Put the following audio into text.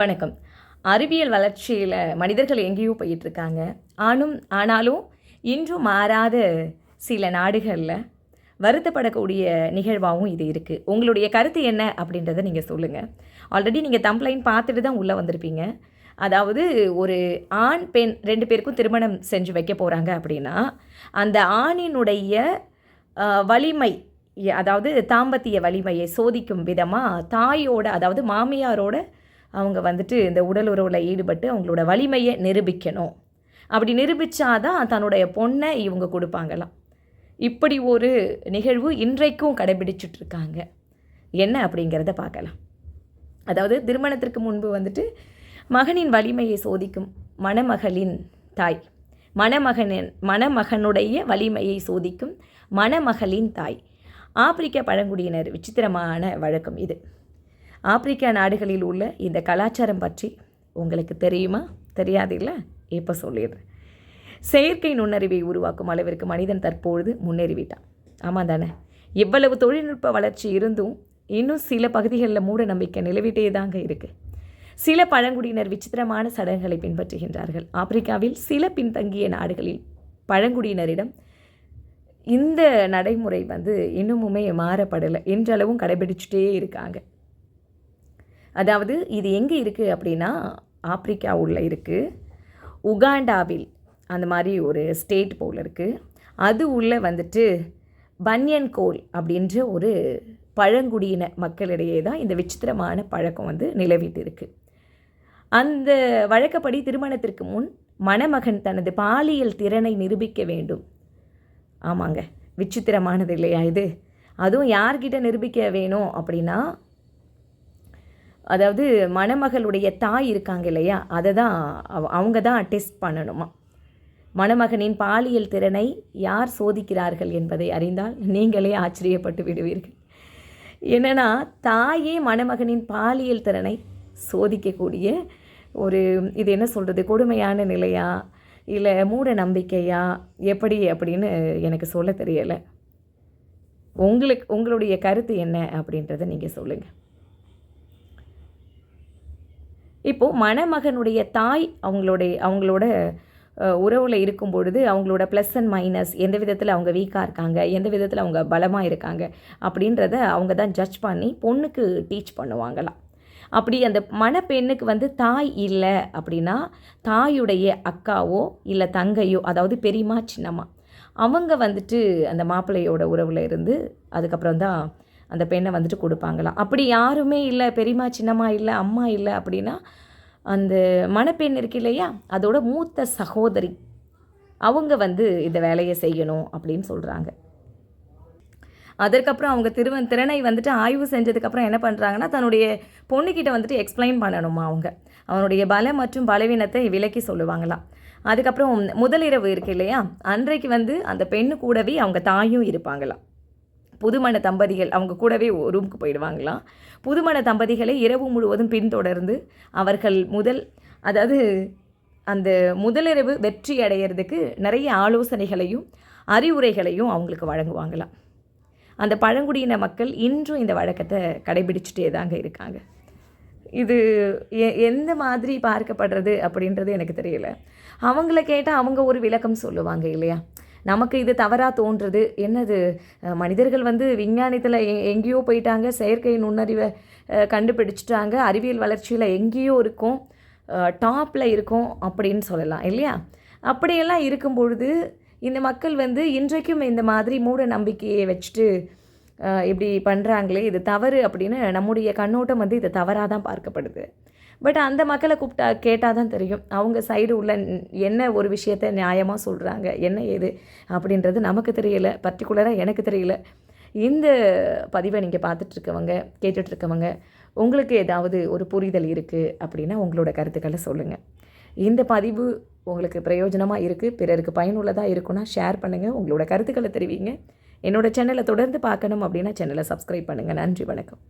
வணக்கம். அறிவியல் வளர்ச்சியில் மனிதர்கள் எங்கேயோ போயிட்டுருக்காங்க. ஆனும் ஆனாலும் இன்றும் மாறாத சில நாடுகளில் வருத்தப்படக்கூடிய நிகழ்வாகவும் இது இருக்குது உங்களுடைய கருத்து என்ன அப்படின்றத நீங்கள் சொல்லுங்கள் ஆல்ரெடி நீங்கள் தம்ப்ளைன் பார்த்துட்டு தான் உள்ளே வந்திருப்பீங்க. அதாவது ஒரு ஆண் பெண் ரெண்டு பேருக்கும் திருமணம் செஞ்சு வைக்க போகிறாங்க அப்படின்னா அந்த ஆணினுடைய வலிமை அதாவது தாம்பத்திய வலிமையை சோதிக்கும் விதமாக தாயோட அதாவது மாமியாரோட அவங்க வந்துட்டு இந்த உடல் உறவில் ஈடுபட்டு அவங்களோட வலிமையை நிரூபிக்கணும். அப்படி நிரூபித்தாதான் தன்னுடைய பொண்ணை இவங்க கொடுப்பாங்களாம். இப்படி ஒரு நிகழ்வு இன்றைக்கும் கடைபிடிச்சிட்ருக்காங்க. என்ன அப்படிங்கிறத பார்க்கலாம். அதாவது திருமணத்திற்கு முன்பு வந்துட்டு மகனின் வலிமையை சோதிக்கும் மணமகளின் தாய் மணமகனின் மணமகனுடைய வலிமையை சோதிக்கும் மணமகளின் தாய். ஆப்பிரிக்க பழங்குடியினர் விசித்திரமான வழக்கம் இது. ஆப்பிரிக்கா நாடுகளில் உள்ள இந்த கலாச்சாரம் பற்றி உங்களுக்கு தெரியுமா? தெரியாது இல்லை இப்போ சொல்லிடுறேன். செயற்கை நுண்ணறிவை உருவாக்கும் அளவிற்கு மனிதன் தற்பொழுது முன்னேறிவிட்டான். ஆமாம் தானே? இவ்வளவு தொழில்நுட்ப வளர்ச்சி இருந்தும் இன்னும் சில பகுதிகளில் மூட நம்பிக்கை நிலவிட்டே தாங்க இருக்குது சில பழங்குடியினர் விசித்திரமான சடங்குகளை பின்பற்றுகின்றார்கள். ஆப்பிரிக்காவில் சில பின்தங்கிய நாடுகளில் பழங்குடியினரிடம் இந்த நடைமுறை வந்து இன்னுமுமே மாறப்படலை. என்றளவும் கடைபிடிச்சிட்டே இருக்காங்க. அதாவது இது எங்கே இருக்குது அப்படின்னா ஆப்பிரிக்கா உள்ள இருக்குது உகாண்டாவில் அந்த மாதிரி ஒரு ஸ்டேட் போல் இருக்குது அது உள்ளே வந்துட்டு பன்யன் கோல் அப்படின்ற ஒரு பழங்குடியின மக்களிடையே தான் இந்த விசித்திரமான பழக்கம் வந்து நிலவிட்டு இருக்குது அந்த வழக்கப்படி திருமணத்திற்கு முன் மணமகன் தனது பாலியல் திறனை நிரூபிக்க வேண்டும். ஆமாங்க. விசித்திரமானது இல்லையா இது? அதுவும் யார்கிட்ட நிரூபிக்க வேணும் அப்படின்னா அதாவது மணமகளுடைய தாய் இருக்காங்க இல்லையா? அதை தான் அவங்க தான் டெஸ்ட் பண்ணணுமா? மணமகனின் பாலியல் திறனை யார் சோதிக்கிறார்கள் என்பதை அறிந்தால் நீங்களே ஆச்சரியப்பட்டு விடுவீர்கள். என்னென்னா தாயே மணமகனின் பாலியல் திறனை சோதிக்கக்கூடிய ஒரு இது என்ன சொல்கிறது கொடுமையான நிலையா? இல்லை மூட நம்பிக்கையா? எப்படி அப்படின்னு எனக்கு சொல்ல தெரியலை. உங்களுக்கு உங்களுடைய கருத்து என்ன அப்படின்றத நீங்கள் சொல்லுங்கள் இப்போது மணமகனுடைய தாய் அவங்களுடைய அவங்களோட உறவில் இருக்கும் பொழுது அவங்களோட ப்ளஸ் அண்ட் மைனஸ் எந்த விதத்தில் அவங்க வீக்காக இருக்காங்க எந்த விதத்தில் அவங்க பலமாக இருக்காங்க அப்படின்றத அவங்க தான் ஜட்ஜ் பண்ணி பொண்ணுக்கு டீச் பண்ணுவாங்களாம். அப்படி அந்த மணப்பெண்ணுக்கு வந்து தாய் இல்லை அப்படின்னா தாயுடைய அக்காவோ இல்லை தங்கையோ அதாவது பெரியம்மா சின்னம்மா அவங்க வந்துட்டு அந்த மாப்பிள்ளையோட உறவில் இருந்து அதுக்கப்புறம் தான் அந்த பெண்ணை வந்துட்டு கொடுப்பாங்களாம். அப்படி யாருமே இல்லை பெரியம்மா சின்னம்மா இல்லை அம்மா இல்லை அப்படின்னா அந்த மணப்பெண் இருக்கு இல்லையா? அதோட மூத்த சகோதரி. அவங்க வந்து இந்த வேலையை செய்யணும் அப்படின்னு சொல்கிறாங்க அதற்கப்புறம் அவங்க திருவன் திறனை வந்துட்டு ஆய்வு செஞ்சதுக்கப்புறம் என்ன பண்ணுறாங்கன்னா தன்னுடைய பொண்ணுக்கிட்ட வந்துட்டு எக்ஸ்பிளைன் பண்ணணுமா அவங்க. அவனுடைய பலம் மற்றும் பலவீனத்தை விலக்கி சொல்லுவாங்களாம். அதுக்கப்புறம் முதலிரவு இருக்கு இல்லையா? அன்றைக்கு வந்து அந்த பெண்ணு கூடவே அவங்க தாயும் இருப்பாங்களாம். புதுமண தம்பதிகள் அவங்க கூடவே ரூமுக்கு போயிடுவாங்களாம் புதுமண தம்பதிகளை இரவு முழுவதும் பின்தொடர்ந்து அவர்கள் முதல் அதாவது அந்த முதலிரவு வெற்றி அடையிறதுக்கு நிறைய ஆலோசனைகளையும் அறிவுரைகளையும் அவங்களுக்கு வழங்குவாங்களாம் அந்த பழங்குடியின மக்கள் இன்றும் இந்த வழக்கத்தை கடைபிடிச்சிட்டே தாங்க இருக்காங்க. இது எ- எந்த மாதிரி பார்க்கப்படுறது அப்படின்றது எனக்கு தெரியல. அவங்கள கேட்டால் அவங்க ஒரு விளக்கம் சொல்லுவாங்க இல்லையா? நமக்கு இது தவறாக தோன்றுறது. என்னது? மனிதர்கள் வந்து விஞ்ஞானத்தில் எ எங்கேயோ போயிட்டாங்க. செயற்கை நுண்ணறிவை கண்டுபிடிச்சிட்டாங்க. அறிவியல் வளர்ச்சியில் எங்கேயோ இருக்கும். டாப்பில் இருக்கும் அப்படின்னு சொல்லலாம் இல்லையா? அப்படியெல்லாம் இருக்கும் பொழுது இந்த மக்கள் வந்து இன்றைக்கும் இந்த மாதிரி மூட நம்பிக்கையை வச்சுட்டு இப்படி பண்ணுறாங்களே இது தவறு அப்படின்னு நம்முடைய கண்ணோட்டம் வந்து இது தவறாக தான் பார்க்கப்படுது. பட் அந்த மக்களை கூப்பிட்டா கேட்டால் தான் தெரியும். அவங்க சைடு உள்ள என்ன ஒரு விஷயத்த நியாயமாக சொல்கிறாங்க என்ன ஏது அப்படின்றது நமக்கு தெரியல. பர்டிகுலராக எனக்கு தெரியல. இந்த பதிவை நீங்கள் பார்த்துட்ருக்கவங்க கேட்டுட்ருக்கவங்க உங்களுக்கு ஏதாவது ஒரு புரிதல் இருக்குது அப்படின்னா உங்களோட கருத்துக்களை சொல்லுங்கள் இந்த பதிவு உங்களுக்கு பிரயோஜனமாக இருக்குது பிறருக்கு பயனுள்ளதாக இருக்குன்னா ஷேர் பண்ணுங்கள் உங்களோட கருத்துக்களை தெரிவிங்க. என்னோட சேனலை தொடர்ந்து பார்க்கணும் அப்படின்னா சேனலை சப்ஸ்கிரைப் பண்ணுங்கள் நன்றி வணக்கம்.